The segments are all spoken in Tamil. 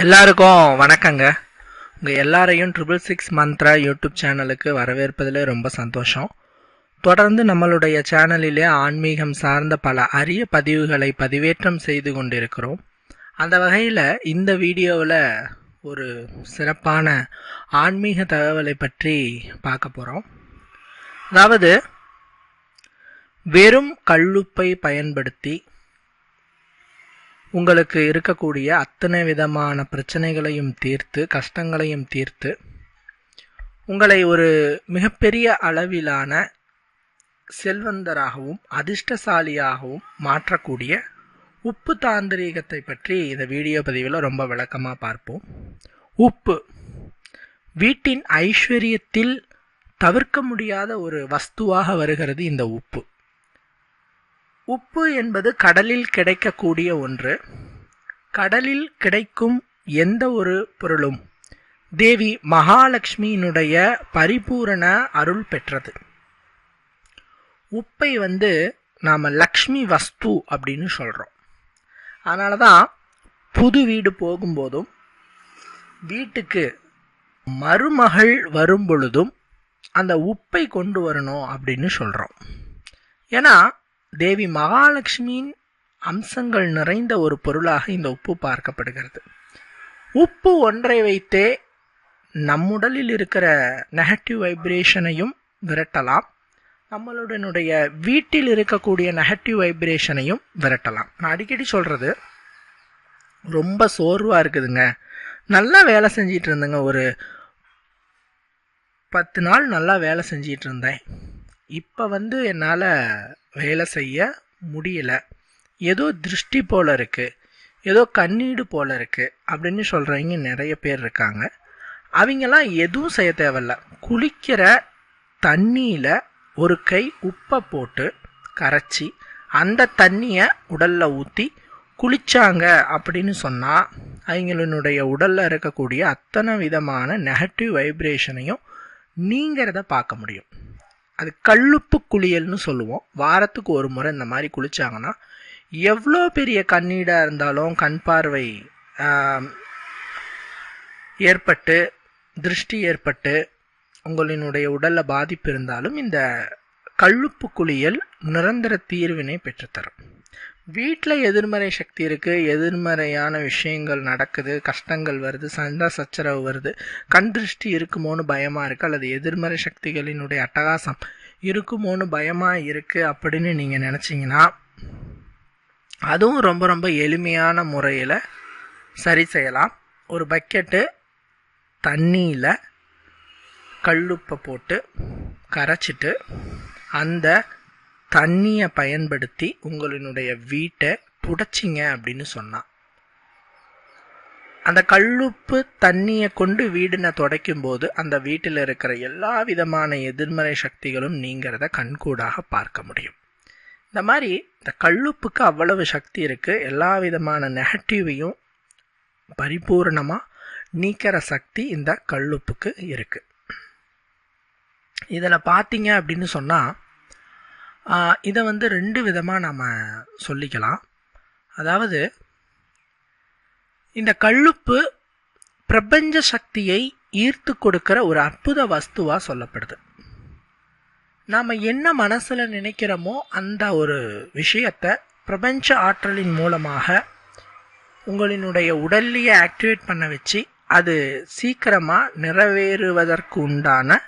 எல்லாருக்கும் வணக்கங்க. உங்கள் எல்லாரையும் ட்ரிபிள் சிக்ஸ் மந்த்ரா யூடியூப் சேனலுக்கு வரவேற்பதில் ரொம்ப சந்தோஷம். தொடர்ந்து நம்மளுடைய சேனலிலே ஆன்மீகம் சார்ந்த பல அரிய பதிவுகளை பதிவேற்றம் செய்து கொண்டிருக்கிறோம். அந்த வகையில் இந்த வீடியோவில் ஒரு சிறப்பான ஆன்மீக தகவலை பற்றி பார்க்க போகிறோம் அதாவது வெறும் கல்லுப்பை பயன்படுத்தி உங்களுக்கு இருக்கக்கூடிய அத்தனை விதமான பிரச்சனைகளையும் தீர்த்து கஷ்டங்களையும் தீர்த்து உங்களை ஒரு மிகப்பெரிய அளவிலான செல்வந்தராகவும் அதிர்ஷ்டசாலியாகவும் மாற்றக்கூடிய உப்பு தாந்திரீகத்தை பற்றி இந்த வீடியோ பதிவில் ரொம்ப விளக்கமாக பார்ப்போம். உப்பு வீட்டின் ஐஸ்வர்யத்தில் தவிர்க்க முடியாத ஒரு வஸ்துவாக வருகிறது இந்த உப்பு. உப்பு என்பது கடலில் கிடைக்கக்கூடிய ஒன்று. கடலில் கிடைக்கும் எந்த ஒரு பொருளும் தேவி மகாலட்சுமியினுடைய பரிபூரண அருள் பெற்றது. உப்பை வந்து நாம் லக்ஷ்மி வஸ்து அப்படின்னு சொல்கிறோம் அதனால தான் புது வீடு போகும்போதும் வீட்டுக்கு மருமகள் வரும் பொழுதும் அந்த உப்பை கொண்டு வரணும் அப்படின்னு சொல்கிறோம் ஏன்னா தேவி மகாலட்சுமியின் அம்சங்கள் நிறைந்த ஒரு பொருளாக இந்த உப்பு பார்க்கப்படுகிறது. உப்பு ஒன்றை வைத்தே நம்முடலில் இருக்கிற நெகட்டிவ் வைப்ரேஷனையும் விரட்டலாம். நம்மளுடனுடைய வீட்டில் இருக்கக்கூடிய நெகட்டிவ் வைப்ரேஷனையும் விரட்டலாம். நான் அடிக்கடி சொல்கிறது ரொம்ப சோர்வாக இருக்குதுங்க. நல்லா வேலை செஞ்சிட்டு இருந்தேங்க. ஒரு பத்து நாள் நல்லா வேலை செஞ்சிட்டு இருந்தேன். இப்போ வந்து என்னால் வேலை செய்ய முடியல. ஏதோ திருஷ்டி போல இருக்குது ஏதோ கண்ணீடு போல இருக்குது அப்படின்னு சொல்கிறவங்க நிறைய பேர் இருக்காங்க. அவங்கெல்லாம் எதுவும் செய்ய தேவையில்ல. குளிக்கிற தண்ணியில் ஒரு கை உப்பை போட்டு கரைச்சி அந்த தண்ணியை உடலில் ஊற்றி குளித்தாங்க அப்படின்னு சொன்னால் அவங்களுடைய உடலில் இருக்கக்கூடிய அத்தனை விதமான நெகட்டிவ் வைப்ரேஷனையும் நீங்கிறத பார்க்க முடியும். அது கல்லுப்பு குளியல்னு சொல்லுவோம். வாரத்துக்கு ஒரு முறை இந்த மாதிரி குளித்தாங்கன்னா எவ்வளோ பெரிய கண்ணீடாக இருந்தாலும் கண் பார்வை ஏற்பட்டு திருஷ்டி ஏற்பட்டு உங்களினுடைய உடலில் பாதிப்பு இருந்தாலும் இந்த கல்லுப்பு குளியல் நிரந்தர தீர்வினை பெற்றுத்தரும். வீட்டில் எதிர்மறை சக்தி இருக்குது எதிர்மறையான விஷயங்கள் நடக்குது கஷ்டங்கள் வருது சண்டை சச்சரவு வருது கண் திருஷ்டி இருக்குமோன்னு பயமாக இருக்குது அல்லது எதிர்மறை சக்திகளினுடைய அட்டகாசம் இருக்குமோன்னு பயமாக இருக்குது அப்படின்னு நீங்கள் நினச்சிங்கன்னா அதுவும் ரொம்ப ரொம்ப எளிமையான முறையில் சரி செய்யலாம். ஒரு பக்கெட்டு தண்ணியில் கல்லுப்பை போட்டு கரைச்சிட்டு அந்த தண்ணியை பயன்படுத்தி உங்களினுடைய வீட்டை புடைச்சிங்க அப்படின்னு சொன்னான். அந்த கல்லுப்பு தண்ணியை கொண்டு வீடினை துடைக்கும் போது அந்த வீட்டில் இருக்கிற எல்லா விதமான எதிர்மறை சக்திகளும் நீங்கிறத கண்கூடாக பார்க்க முடியும். இந்த மாதிரி இந்த கல்லுப்புக்கு அவ்வளவு சக்தி இருக்குது எல்லா விதமான நெகட்டிவையும் பரிபூர்ணமாக நீக்கிற சக்தி இந்த கல்லுப்புக்கு இருக்குது இதில் பார்த்தீங்க அப்படின்னு சொன்னால் இதை வந்து ரெண்டு விதமாக நம்ம சொல்லிக்கலாம். அதாவது இந்த கல்லுப்பு பிரபஞ்ச சக்தியை ஈர்த்து கொடுக்கிற ஒரு அற்புத வஸ்துவாக சொல்லப்படுது. நாம் என்ன மனசில் நினைக்கிறோமோ அந்த ஒரு விஷயத்தை பிரபஞ்ச ஆற்றலின் மூலமாக உங்களினுடைய உடல்லையே ஆக்டிவேட் பண்ண வச்சு அது சீக்கிரமாக நிறைவேறுவதற்கு உண்டான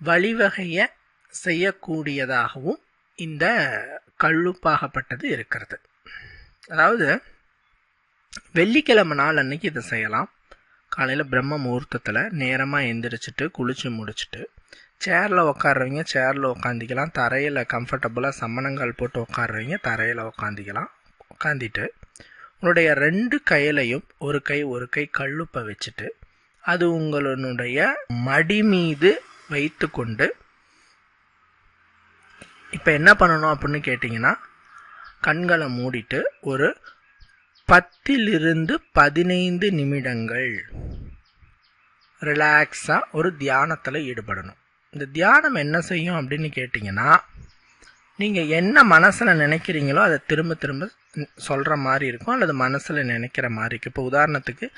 வழிவகையை செய்யக்கூடியதாகவும் இந்த கல்லுப்பாகப்பட்டது இருக்கிறது. அதாவது வெள்ளிக்கிழமை நாள் அன்னைக்கு இதை செய்யலாம். காலையில் பிரம்ம முகூர்த்தத்தில் நேரமாக எந்திரிச்சிட்டு குளித்து முடிச்சுட்டு சேரில் உட்காடுறவங்க சேரில் உட்காந்திக்கலாம் தரையில் கம்ஃபர்டபுளாக சம்மணங்கால் போட்டு உட்காடுறவங்க தரையில் உட்காந்திக்கலாம் உட்காந்திட்டு உன்னுடைய ரெண்டு கையிலையும் ஒரு கை ஒரு கை கல்லுப்பை வச்சுட்டு அது உங்களுடைய மடி மீது வைத்து கொண்டு இப்போ என்ன பண்ணணும் அப்படின்னு கேட்டிங்கன்னா கண்களை மூடிட்டு ஒரு பத்திலிருந்து பதினைந்து நிமிடங்கள் ரிலாக்ஸாக ஒரு தியானத்தில் ஈடுபடணும். இந்த தியானம் என்ன செய்யும் அப்படின்னு கேட்டிங்கன்னா நீங்கள் என்ன மனசில் நினைக்கிறீங்களோ அதை திரும்ப திரும்ப சொல்கிற மாதிரி இருக்கும் அல்லது மனசில் நினைக்கிற மாதிரி இருக்கும் இப்போ உதாரணத்துக்கு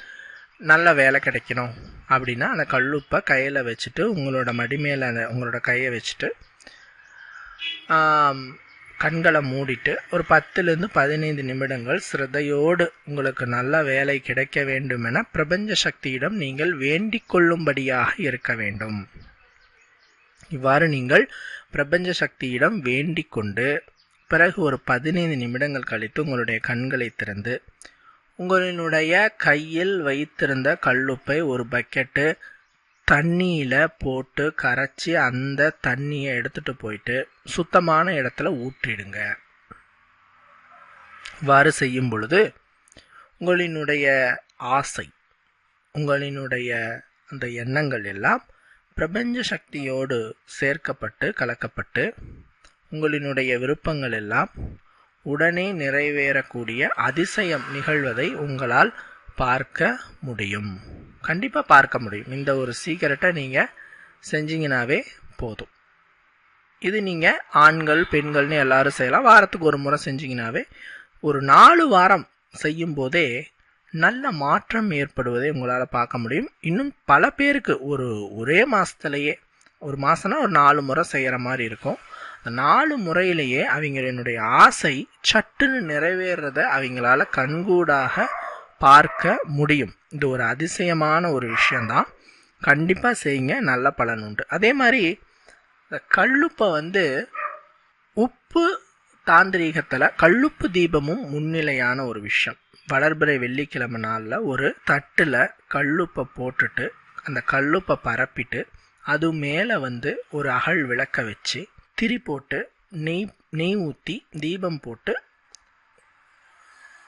நல்ல வேலை கிடைக்கணும் அப்படின்னா அந்த கல்லுப்பை கையில் வச்சுட்டு உங்களோட மடி மேலே அந்த உங்களோட கையை வச்சுட்டு கண்களை மூடிட்டு ஒரு பத்துலேருந்து பதினைந்து நிமிடங்கள் சிரதையோடு உங்களுக்கு நல்ல வேலை கிடைக்க வேண்டும் என பிரபஞ்ச சக்தியிடம் நீங்கள் வேண்டிக் கொள்ளும்படியாக இருக்க வேண்டும். இவ்வாறு நீங்கள் பிரபஞ்ச சக்தியிடம் வேண்டிக் கொண்டு பிறகு ஒரு பதினைந்து நிமிடங்கள் கழித்து உங்களுடைய கண்களை திறந்து உங்களினுடைய கையில் வைத்திருந்த கல்லுப்பை ஒரு பக்கெட்டு தண்ணியில் போட்டு கரைச்சி அந்த தண்ணியை எடுத்துட்டு போயிட்டு சுத்தமான இடத்துல ஊற்றிடுங்க. இவ்வாறு செய்யும் பொழுது உங்களினுடைய ஆசை உங்களினுடைய அந்த எண்ணங்கள் எல்லாம் பிரபஞ்ச சக்தியோடு சேர்க்கப்பட்டு கலக்கப்பட்டு உங்களினுடைய விருப்பங்கள் எல்லாம் உடனே நிறைவேறக்கூடிய அதிசயம் நிகழ்வதை உங்களால் பார்க்க முடியும். கண்டிப்பாக பார்க்க முடியும். இந்த ஒரு சீக்கிரட்டை நீங்கள் செஞ்சீங்கனாவே போதும். இது நீங்கள் ஆண்கள் பெண்கள்னு எல்லாரும் செய்யலாம். வாரத்துக்கு ஒரு முறை செஞ்சீங்கனாவே ஒரு நாலு வாரம் செய்யும் போதே நல்ல மாற்றம் ஏற்படுவதை உங்களால் பார்க்க முடியும். இன்னும் பல பேருக்கு ஒரு ஒரே மாதத்துலையே ஒரு மாதம்னா ஒரு நாலு முறை செய்கிற மாதிரி இருக்கும். அந்த நாலு முறையிலேயே அவங்களுடைய ஆசை சட்டுன்னு நிறைவேறத அவங்களால கண்கூடாக பார்க்க முடியும். இது ஒரு அதிசயமான ஒரு விஷயந்தான் கண்டிப்பாக செய்யுங்க நல்ல பலன் உண்டு. அதே மாதிரி இந்த கல்லுப்பை வந்து உப்பு தாந்திரீகத்தில் கல்லுப்பு தீபமும் முன்னிலையான ஒரு விஷயம். வளர்பிறை வெள்ளிக்கிழமை நாளில் ஒரு தட்டில் கல்லுப்பை போட்டுட்டு அந்த கல்லுப்பை பரப்பிட்டு அது மேலே வந்து ஒரு அகல் விளக்க வச்சு திரி போட்டு நெய் நெய் ஊற்றி தீபம் போட்டு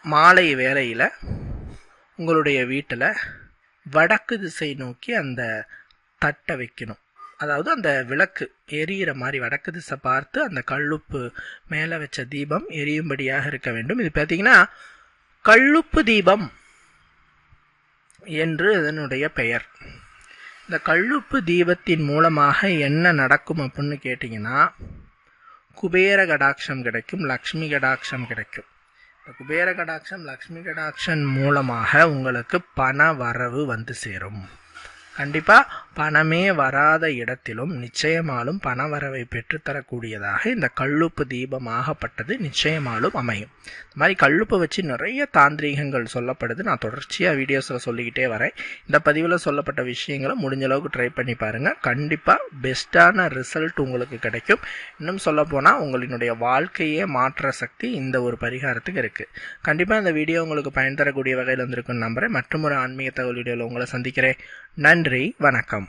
மாலை வேலையில் உங்களுடைய வீட்டில் வடக்கு திசை நோக்கி அந்த தட்டை வைக்கணும். அதாவது அந்த விளக்கு எரியிற மாதிரி வடக்கு திசை பார்த்து அந்த கல்லுப்பு மேலே வச்ச தீபம் எரியும்படியாக இருக்க வேண்டும். இது பார்த்தீங்கன்னா கல்லுப்பு தீபம் என்று இதனுடைய பெயர். இந்த கல்லுப்பு தீபத்தின் மூலமாக என்ன நடக்கும் அப்படின்னு கேட்டிங்கன்னா குபேர கடாட்சம் கிடைக்கும் லக்ஷ்மி கடாட்சம் கிடைக்கும். குபேர கடாட்சம் லக்ஷ்மி கடாட்சம் மூலமாக உங்களுக்கு பண வரவு வந்து சேரும். கண்டிப்பாக பணமே வராத இடத்திலும் நிச்சயமாலும் பண வரவை பெற்றுத்தரக்கூடியதாக இந்த கல்லுப்பு தீபமாகப்பட்டது நிச்சயமாலும் அமையும். இந்த மாதிரி கல்லுப்பை வச்சு நிறைய தாந்திரீகங்கள் சொல்லப்படுது. நான் தொடர்ச்சியாக வீடியோஸில் சொல்லிக்கிட்டே வரேன். இந்த பதிவில் சொல்லப்பட்ட விஷயங்களை முடிஞ்ச அளவுக்கு ட்ரை பண்ணி பாருங்கள் கண்டிப்பாக பெஸ்ட்டான ரிசல்ட் உங்களுக்கு கிடைக்கும். இன்னும் சொல்லப்போனால் உங்களினுடைய வாழ்க்கையே மாற்ற சக்தி இந்த ஒரு பரிகாரத்துக்கு இருக்குது கண்டிப்பாக இந்த வீடியோ உங்களுக்கு பயன் தரக்கூடிய வகையில் வந்திருக்குன்னு நம்புகிறேன் மற்றும் ஒரு ஆன்மீக தகவல் வீடியோவில் உங்களை சந்திக்கிறேன். நன்றி. நன்றி வணக்கம்.